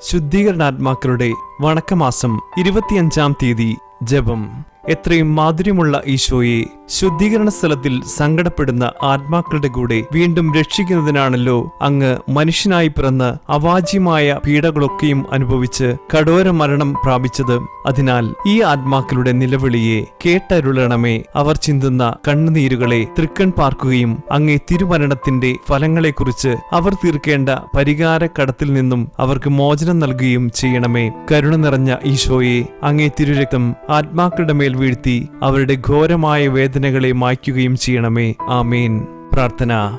ശുദ്ധീകരണാത്മാക്കളുടെ വണക്കമാസം ഇരുപത്തിയഞ്ചാം തീയതി ജപം. എത്രയും മാധുര്യമുള്ള ഈശോയെ ശുദ്ധീകരണ സ്ഥലത്തിൽ സങ്കടപ്പെടുന്ന ആത്മാക്കളുടെ കൂടെ വീണ്ടും രക്ഷിക്കുന്നതിനാണല്ലോ അങ്ങ് മനുഷ്യനായി പിറന്ന് അവാജ്യമായ പീഡകളൊക്കെയും അനുഭവിച്ച് കഠോര മരണം പ്രാപിച്ചത്. അതിനാൽ ഈ ആത്മാക്കളുടെ നിലവിളിയെ കേട്ടരുളണമേ. അവർ ചിന്തുന്ന കണ്ണുനീരുകളെ തൃക്കൺ പാർക്കുകയും അങ്ങേ തിരുമരണത്തിന്റെ ഫലങ്ങളെക്കുറിച്ച് അവർ തീർക്കേണ്ട പരിഹാര കടത്തിൽ നിന്നും അവർക്ക് മോചനം നൽകുകയും ചെയ്യണമേ. കരുണ നിറഞ്ഞ ഈശോയെ അങ്ങേ തിരുരക്തം ആത്മാക്കളുടെ മേൽ വീഴ്ത്തി അവരുടെ ഘോരമായ വേദനകളെ മായ്ക്കുകയും ചെയ്യണമേ. ആമേൻ. പ്രാർത്ഥന.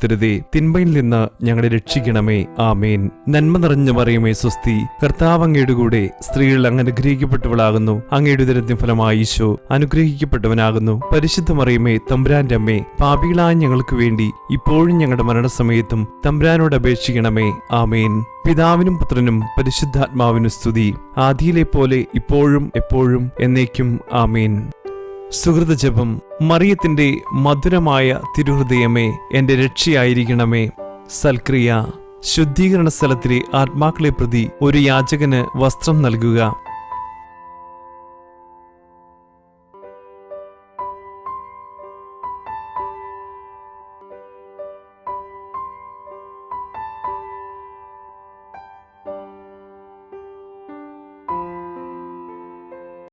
ഉൾപ്പെടുത്തരുതേ തിന്മയിൽ നിന്ന് ഞങ്ങളെ രക്ഷിക്കണമേ. ആമേൻ. നന്മ നിറഞ്ഞു മറിയുമേ സ്വസ്തി. കർത്താവ് അങ്ങയുടെ കൂടെ സ്ത്രീകൾ അങ്ങ് അനുഗ്രഹിക്കപ്പെട്ടവളാകുന്നു. അങ്ങയുടെ ദരത്തിന് ഫലമായി ഈശോ അനുഗ്രഹിക്കപ്പെട്ടവനാകുന്നു. പരിശുദ്ധ മറിയമേ തമ്പുരാന്റെ അമ്മേ പാപികളായ ഞങ്ങൾക്ക് വേണ്ടി ഇപ്പോഴും ഞങ്ങളുടെ മരണസമയത്തും തമ്പുരാനോട് അപേക്ഷിക്കണമേ. ആമേൻ. പിതാവിനും പുത്രനും പരിശുദ്ധാത്മാവിനും സ്തുതി. ആദിയിലെ പോലെ ഇപ്പോഴും എപ്പോഴും എന്നേക്കും. ആമേൻ. സുഹൃത ജപം മറിയത്തിന്റെ മധുരമായ തിരുഹൃദയമേ എന്റെ രക്ഷയായിരിക്കണമേ. സൽക്രിയ ശുദ്ധീകരണ സ്ഥലത്തിലെ ആത്മാക്കളെ പ്രതി ഒരു യാചകന് വസ്ത്രം നൽകുക.